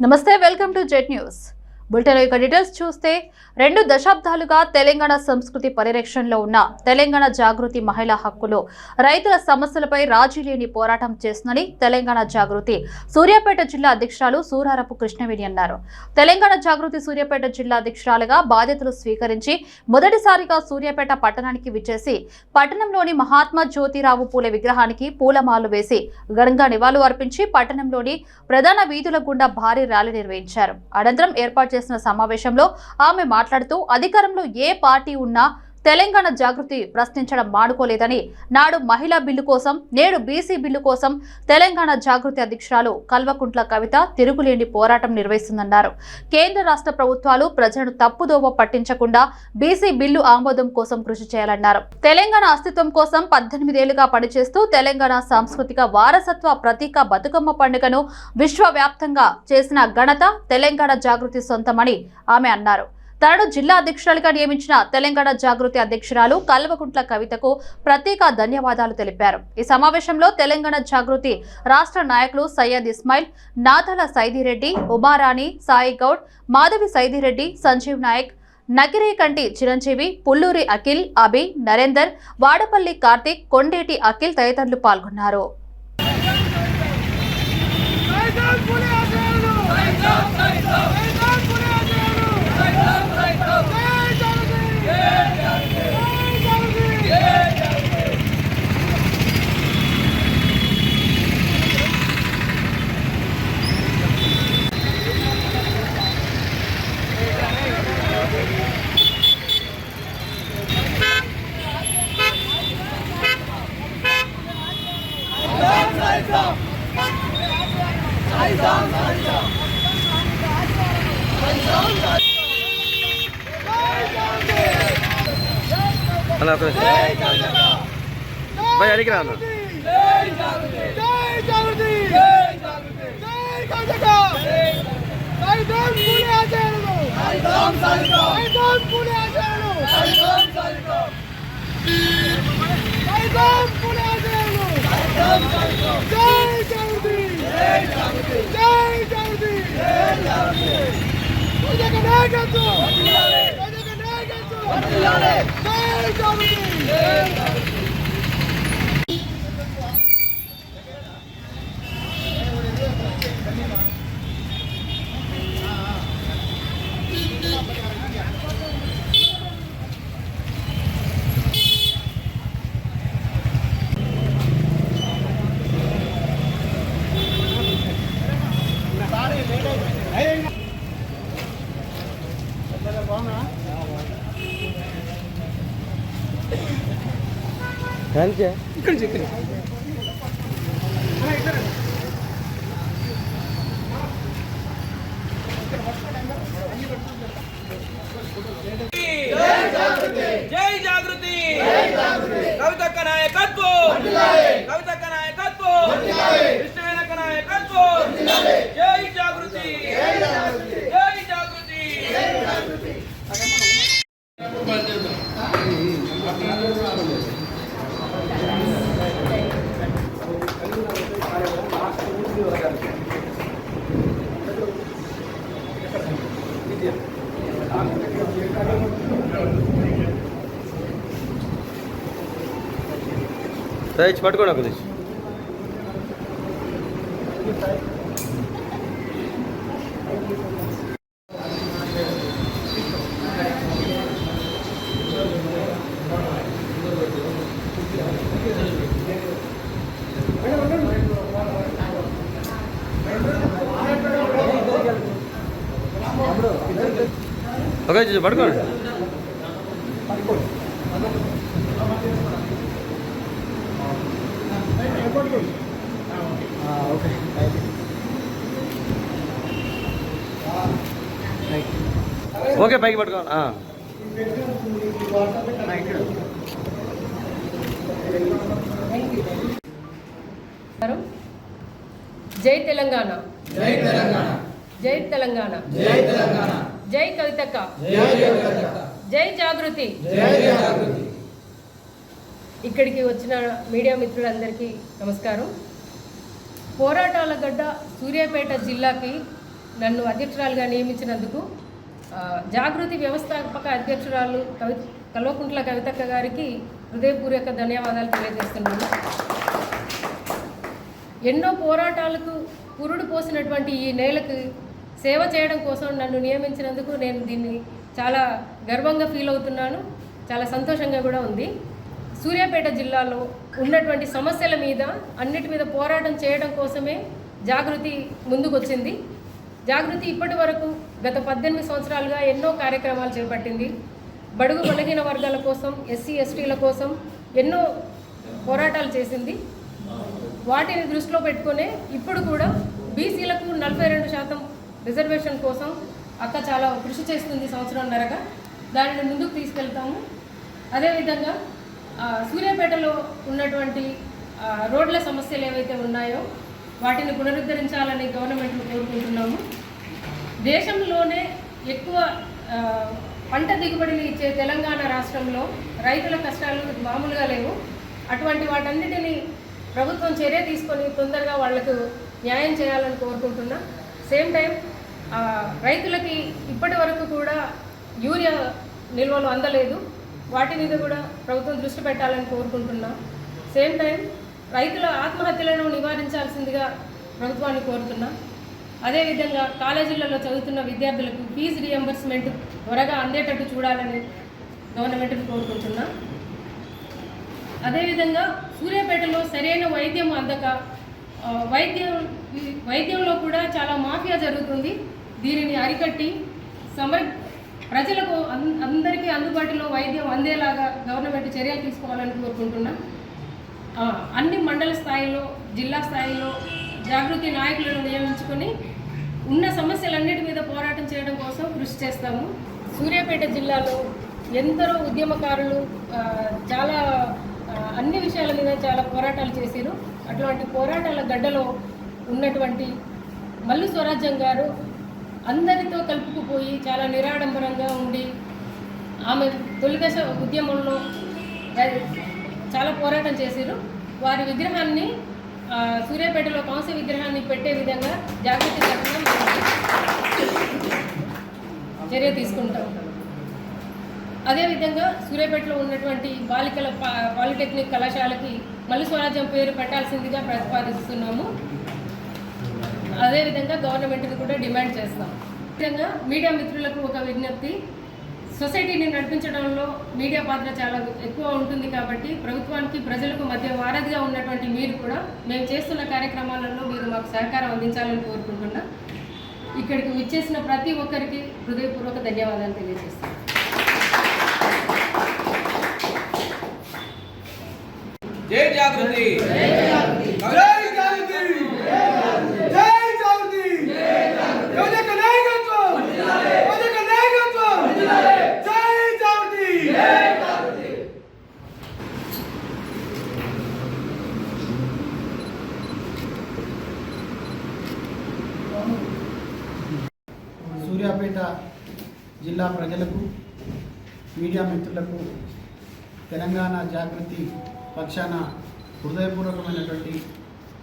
నమస్తే welcome to jet news Bulletin యొక్క details చూస్తే రెండు దశాబ్దాలుగా తెలంగాణ సంస్కృతి పరిరక్షణలో ఉన్న తెలంగాణ జాగృతి మహిళా హక్కులు రైతుల సమస్యలపై రాజీ లేని పోరాటం చేస్తుందని తెలంగాణ జాగృతి సూర్యాపేట జిల్లా అధ్యక్షురాలు సూరారపు కృష్ణవేణి అన్నారు. తెలంగాణ జాగృతి సూర్యాపేట జిల్లా అధ్యక్షురాలుగా బాధ్యతలు స్వీకరించి మొదటిసారిగా సూర్యాపేట పట్టణానికి విచ్చేసి పట్టణంలోని మహాత్మా జ్యోతిరావు పూల విగ్రహానికి పూలమాలు వేసి ఘనంగా నివాళులు అర్పించి పట్టణంలోని ప్రధాన వీధుల గుండా భారీ ర్యాలీ నిర్వహించారు. అనంతరం ఏర్పాటు చేసిన సమావేశంలో ఆమె మాట్లాడుతూ అధికారంలో ఏ పార్టీ ఉన్నా తెలంగాణ జాగృతి ప్రశ్నించడం మానుకోలేదని నాడు మహిళా బిల్లు కోసం నేడు బీసీ బిల్లు కోసం తెలంగాణ జాగృతి అధ్యక్షురాలు కల్వకుంట్ల కవిత తిరుగులేని పోరాటం నిర్వహిస్తుందన్నారు. కేంద్ర రాష్ట్ర ప్రభుత్వాలు ప్రజలను తప్పుదోవ పట్టించకుండా బీసీ బిల్లు ఆమోదం కోసం కృషి చేయాలన్నారు. తెలంగాణ అస్తిత్వం కోసం పద్దెనిమిదేళ్ళుగా పనిచేస్తూ తెలంగాణ సాంస్కృతిక వారసత్వ ప్రతీక బతుకమ్మ పండుగను విశ్వవ్యాప్తంగా చేసిన ఘనత తెలంగాణ జాగృతి సొంతమని ఆమె అన్నారు. తనను జిల్లా అధ్యక్షురాలుగా నియమించిన తెలంగాణ జాగృతి అధ్యక్షురాలు కల్వకుంట్ల కవితకు ప్రత్యేక ధన్యవాదాలు తెలిపారు. ఈ సమావేశంలో తెలంగాణ జాగృతి రాష్ట్ర నాయకులు సయ్యద్ ఇస్మాయిల్ నాథల సైదిరెడ్డి ఉమారాణి సాయి గౌడ్ మాధవి సైదిరెడ్డి సంజీవ్ నాయక్ నకిరేకంటి చిరంజీవి పుల్లూరి అఖిల్ అభి నరేందర్ వాడపల్లి కార్తీక్ కొండేటి అఖిల్ తదితరులు పాల్గొన్నారు సైతం పులి ఆశయాలు సైతం సైతం సైతం పులి ఆశయాలు సైతం సైతం జై జాగృతి జై జాగృతి జై జాగృతి అలా ఒక. భయ్ అడిగి రా అన్న. జై జాగృతి. జై జాగృతి. జై జాగృతి జై కవితక సైతం జై జాగృతి జై జాగృతి రైట్ పట్టుకోండి ఒక నిమిషం ఓకే చూసి ఓకే. పైకి. గారు జై తెలంగాణ. జై తెలంగాణ. జై తెలంగాణ. జై తెలంగాణ. జై కవితక్క. జై జాగృతి. ఇక్కడికి వచ్చిన మీడియా మిత్రులందరికీ నమస్కారం. పోరాటాల గడ్డ సూర్యాపేట జిల్లాకి నన్ను అధ్యక్షురాలుగా నియమించినందుకు జాగృతి వ్యవస్థాపక అధ్యక్షురాలు కవి కల్వకుంట్ల కవితక్క గారికి హృదయపూర్వక ధన్యవాదాలు తెలియజేస్తున్నాను. ఎన్నో పోరాటాలకు పురుడు పోసినటువంటి ఈ నేలకు సేవ చేయడం కోసం నన్ను నియమించినందుకు నేను దీన్ని చాలా గర్వంగా ఫీల్ అవుతున్నాను. చాలా సంతోషంగా కూడా ఉంది. సూర్యాపేట జిల్లాలో ఉన్నటువంటి సమస్యల మీద అన్నిటి మీద పోరాటం చేయడం కోసమే జాగృతి ముందుకొచ్చింది. జాగృతి ఇప్పటి వరకు గత పద్దెనిమిది సంవత్సరాలుగా ఎన్నో కార్యక్రమాలు చేపట్టింది. బడుగు బలహీన వర్గాల కోసం ఎస్సీ ఎస్టీల కోసం ఎన్నో పోరాటాలు చేసింది. వాటిని దృష్టిలో పెట్టుకునే ఇప్పుడు కూడా బీసీలకు నలభై రెండు శాతం రిజర్వేషన్ కోసం అక్క చాలా కృషి చేస్తుంది సంవత్సరంన్నరగా. దానిని ముందుకు తీసుకెళ్తాము. అదేవిధంగా సూర్యాపేటలో ఉన్నటువంటి రోడ్ల సమస్యలు ఏవైతే ఉన్నాయో వాటిని పునరుద్ధరించాలని గవర్నమెంట్ను కోరుకుంటున్నాము. దేశంలోనే ఎక్కువ పంట దిగుబడిని ఇచ్చే తెలంగాణ రాష్ట్రంలో రైతుల కష్టాలు మామూలుగా లేవు. అటువంటి వాటన్నిటిని ప్రభుత్వం చర్య తీసుకొని తొందరగా వాళ్ళకు న్యాయం చేయాలని కోరుకుంటున్నా. సేమ్ టైం రైతులకి ఇప్పటి వరకు కూడా యూరియా నిల్వలు అందలేదు. వాటి మీద కూడా ప్రభుత్వం దృష్టి పెట్టాలని కోరుకుంటున్నాం. సేమ్ టైం రైతుల ఆత్మహత్యలను నివారించాల్సిందిగా ప్రభుత్వాన్ని కోరుతున్నాం. అదేవిధంగా కాలేజీలలో చదువుతున్న విద్యార్థులకు ఫీజు రియంబర్స్మెంట్ త్వరగా అందేటట్టు చూడాలని గవర్నమెంట్ని కోరుకుంటున్నాం. అదేవిధంగా సూర్యాపేటలో సరైన వైద్యం అందక వైద్యం వైద్యంలో కూడా చాలా మాఫియా జరుగుతుంది. దీనిని అరికట్టి సమర్ ప్రజలకు అంద అందరికీ అందుబాటులో వైద్యం అందేలాగా గవర్నమెంట్ చర్యలు తీసుకోవాలని కోరుకుంటున్నా. అన్ని మండల స్థాయిలో జిల్లా స్థాయిలో జాగృతి నాయకులను నియమించుకొని ఉన్న సమస్యలన్నిటి మీద పోరాటం చేయడం కోసం కృషి చేస్తాము. సూర్యాపేట జిల్లాలో ఎందరో ఉద్యమకారులు చాలా అన్ని విషయాల మీద చాలా పోరాటాలు చేశారు. అటువంటి పోరాటాల గడ్డలో ఉన్నటువంటి మల్లు స్వరాజ్యం గారు అందరితో కలుపుకుపోయి చాలా నిరాడంబరంగా ఉండి ఆమె తొలి దశ ఉద్యమంలో చాలా పోరాటం చేశారు. వారి విగ్రహాన్ని సూర్యాపేటలో కౌన్సీ విగ్రహాన్ని పెట్టే విధంగా జాగ్రత్త చర్య తీసుకుంటాం. అదేవిధంగా సూర్యాపేటలో ఉన్నటువంటి బాలికల పాలిటెక్నిక్ కళాశాలకి మల్లి స్వరాజ్యం పేరు పెట్టాల్సిందిగా ప్రతిపాదిస్తున్నాము. అదేవిధంగా గవర్నమెంట్ని కూడా డిమాండ్ చేస్తాం. ముఖ్యంగా మీడియా మిత్రులకు ఒక విజ్ఞప్తి. సొసైటీని నడిపించడంలో మీడియా పాత్ర చాలా ఎక్కువ ఉంటుంది కాబట్టి ప్రభుత్వానికి ప్రజలకు మధ్య వారధిగా ఉన్నటువంటి మీరు కూడా మేము చేస్తున్న కార్యక్రమాలలో మీరు మాకు సహకారం అందించాలని కోరుకుంటున్నా. ఇక్కడికి విచ్చేసిన ప్రతి ఒక్కరికి హృదయపూర్వక ధన్యవాదాలు తెలియజేస్తాను. జై జాగృతి జై జాగృతి జై జాగృతి యువజక నాయకత్వం యువజక నాయకత్వం జై జాగృతి సూర్యాపేట జిల్లా ప్రజలకు మీడియా మిత్రులకు తెలంగాణ జాగృతి పక్షాన హృదయపూర్వకమైనటువంటి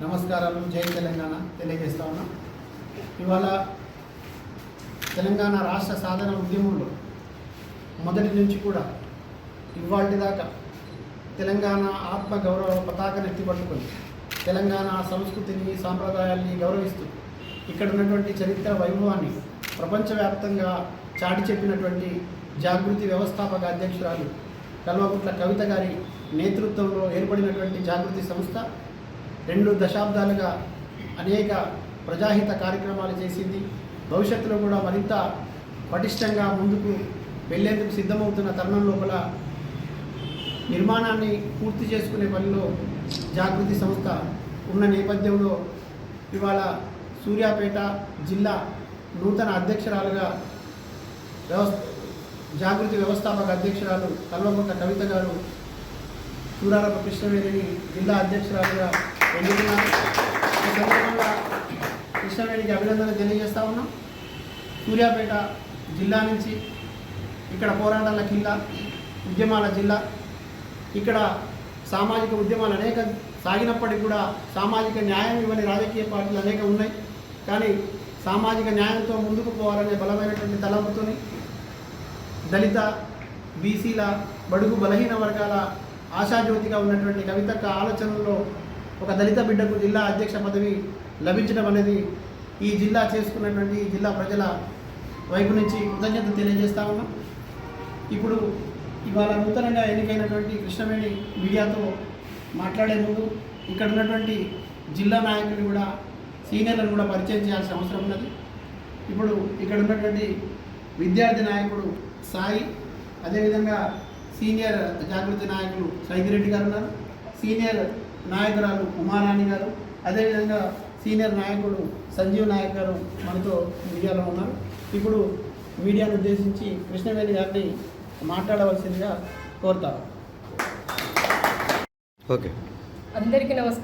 నమస్కారాలు జై తెలంగాణ తెలియజేస్తా ఉన్నాం. ఇవాళ తెలంగాణ రాష్ట్ర సాధన ఉద్యమంలో మొదటి నుంచి కూడా ఇవాటి దాకా తెలంగాణ ఆత్మ గౌరవ పతాకను ఎత్తిపట్టుకొని తెలంగాణ సంస్కృతిని సాంప్రదాయాల్ని గౌరవిస్తూ ఇక్కడ ఉన్నటువంటి చరిత్ర వైభవాన్ని ప్రపంచవ్యాప్తంగా చాటి చెప్పినటువంటి జాగృతి వ్యవస్థాపక అధ్యక్షురాలు కల్వకుంట్ల కవిత గారి నేతృత్వంలో ఏర్పడినటువంటి జాగృతి సంస్థ రెండు దశాబ్దాలుగా అనేక ప్రజాహిత కార్యక్రమాలు చేసింది. భవిష్యత్తులో కూడా మరింత పటిష్టంగా ముందుకు వెళ్ళేందుకు సిద్ధమవుతున్న తరుణం లోపల నిర్మాణాన్ని పూర్తి చేసుకునే పనిలో జాగృతి సంస్థ ఉన్న నేపథ్యంలో ఇవాళ సూర్యాపేట జిల్లా నూతన అధ్యక్షురాలుగా వ్యవస్థ జాగృతి వ్యవస్థాపక అధ్యక్షురాలు కల్వకుంట కవిత గారు సూరారపు కృష్ణవేణిని జిల్లా అధ్యక్షురాలుగా ఎన్నుకున్నారు. ఈ సందర్భంగా కృష్ణవేణికి అభినందన తెలియజేస్తా ఉన్నాం. సూర్యాపేట జిల్లా నుంచి ఇక్కడ పోరాటాల జిల్లా ఉద్యమాల జిల్లా. ఇక్కడ సామాజిక ఉద్యమాలు అనేక సాగినప్పటికీ కూడా సామాజిక న్యాయం ఇవ్వని రాజకీయ పార్టీలు అనేక ఉన్నాయి. కానీ సామాజిక న్యాయంతో ముందుకు పోవాలనే బలమైనటువంటి తలంపుతోని దళిత బీసీల బడుగు బలహీన వర్గాల ఆశాజ్యోతిగా ఉన్నటువంటి కవితక్క ఆలోచనల్లో ఒక దళిత బిడ్డకు జిల్లా అధ్యక్ష పదవి లభించడం అనేది ఈ జిల్లా చేసుకున్నటువంటి ఈ జిల్లా ప్రజల వైపు నుంచి కృతజ్ఞత తెలియజేస్తా ఉన్నాం. ఇప్పుడు ఇవాళ నూతనంగా ఎన్నికైనటువంటి కృష్ణవేణి మీడియాతో మాట్లాడే ముందు ఇక్కడ ఉన్నటువంటి జిల్లా నాయకులు కూడా సీనియర్లను కూడా పరిచయం చేయాల్సిన అవసరం ఉన్నది. ఇప్పుడు ఇక్కడ ఉన్నటువంటి విద్యార్థి నాయకుడు సాయి అదేవిధంగా సీనియర్ జాగృతి నాయకులు సైదిరెడ్డి గారు ఉన్నారు సీనియర్ నాయకురాలు ఉమారాణి గారు అదేవిధంగా సీనియర్ నాయకుడు సంజీవ్ నాయక్ గారు మనతో మీడియాలో ఉన్నారు. ఇప్పుడు మీడియాను ఉద్దేశించి కృష్ణవేణి గారిని మాట్లాడవలసిందిగా కోరుతారు ఓకే. అందరికీ నమస్కారం.